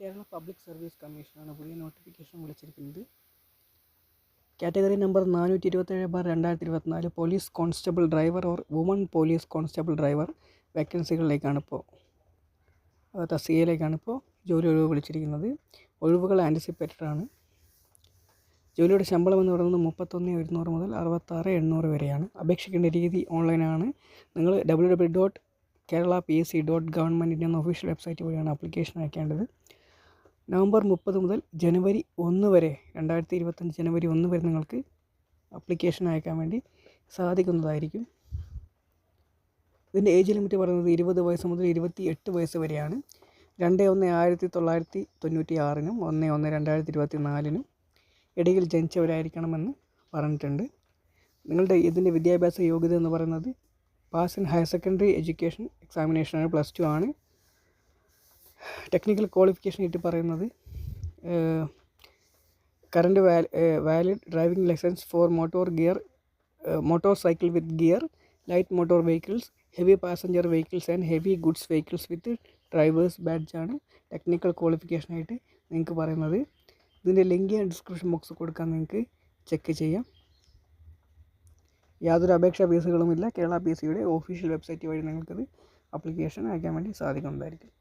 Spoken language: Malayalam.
കേരള പബ്ലിക് സർവീസ് കമ്മീഷനാണ് പുതിയ നോട്ടിഫിക്കേഷൻ വിളിച്ചിരിക്കുന്നത്. കാറ്റഗറി നമ്പർ നാനൂറ്റി ഇരുപത്തേഴ് ബാർ രണ്ടായിരത്തി ഇരുപത്തിനാല് police constable driver or woman police constable driver വേക്കൻസികളിലേക്കാണ് ഇപ്പോൾ തസ്തികയിലേക്കാണ് ഇപ്പോൾ ജോലി ഒഴിവ് വിളിച്ചിരിക്കുന്നത്. ഒഴിവുകൾ ആന്റിസിപ്പേറ്റഡ് ആണ് ജോലിയുടെ ശമ്പളം എന്ന് പറയുന്നത് മുപ്പത്തൊന്ന് ഒരുന്നൂറ് മുതൽ അറുപത്താറ് എണ്ണൂറ് വരെയാണ്. അപേക്ഷിക്കേണ്ട രീതി ഓൺലൈനാണ്. നിങ്ങൾ W W dot Kerala P S C dot ഗവൺമെന്റിന്റെ എന്ന ഒഫീഷ്യൽ വെബ്സൈറ്റ് വഴിയാണ് ആപ്ലിക്കേഷൻ അയക്കേണ്ടത്. നവംബർ മുപ്പത് മുതൽ ജനുവരി ഒന്ന് വരെ രണ്ടായിരത്തി ഇരുപത്തഞ്ച് ജനുവരി ഒന്ന് വരെ നിങ്ങൾക്ക് അപ്ലിക്കേഷൻ അയക്കാൻ വേണ്ടി സാധിക്കുന്നതായിരിക്കും. ഇതിന്റെ ഏജ് ലിമിറ്റ് പറയുന്നത് ഇരുപത് വയസ്സ് മുതൽ ഇരുപത്തി എട്ട് വയസ്സ് വരെയാണ്. രണ്ട് ഒന്ന് ആയിരത്തി തൊള്ളായിരത്തി തൊണ്ണൂറ്റി ആറിനും ഒന്ന് ഒന്ന് രണ്ടായിരത്തി ഇരുപത്തി നാലിനും ഇടയിൽ ജനിച്ചവരായിരിക്കണമെന്ന് പറഞ്ഞിട്ടുണ്ട്. നിങ്ങളുടെ ഇതിന്റെ വിദ്യാഭ്യാസ യോഗ്യത എന്ന് പറയുന്നത് pass in higher secondary education examination ആണ് പ്ലസ് ടു ആണ്. ടെക്നിക്കൽ ക്വാളിഫിക്കേഷൻ ആയിട്ട് പറയുന്നത് current valid driving licence for motor gear motor cycle with gear light motor vehicles heavy passenger vehicles and heavy goods vehicles with drivers ബാഡ്ജാണ് technical ക്വാളിഫിക്കേഷനായിട്ട് നിങ്ങൾക്ക് പറയുന്നത്. ഇതിന്റെ ലിങ്ക് ഞാൻ ഡിസ്ക്രിപ്ഷൻ ബോക്സ് കൊടുക്കാൻ നിങ്ങൾക്ക് ചെക്ക് ചെയ്യാം. യാതൊരു അപേക്ഷാ ഫീസുകളുമില്ല കേരള പി സിയുടെ ഓഫീഷ്യൽ വെബ്സൈറ്റ് വഴി നിങ്ങൾക്കത് അപ്ലിക്കേഷൻ അയക്കാൻ വേണ്ടി സാധിക്കുന്നതായിരിക്കും.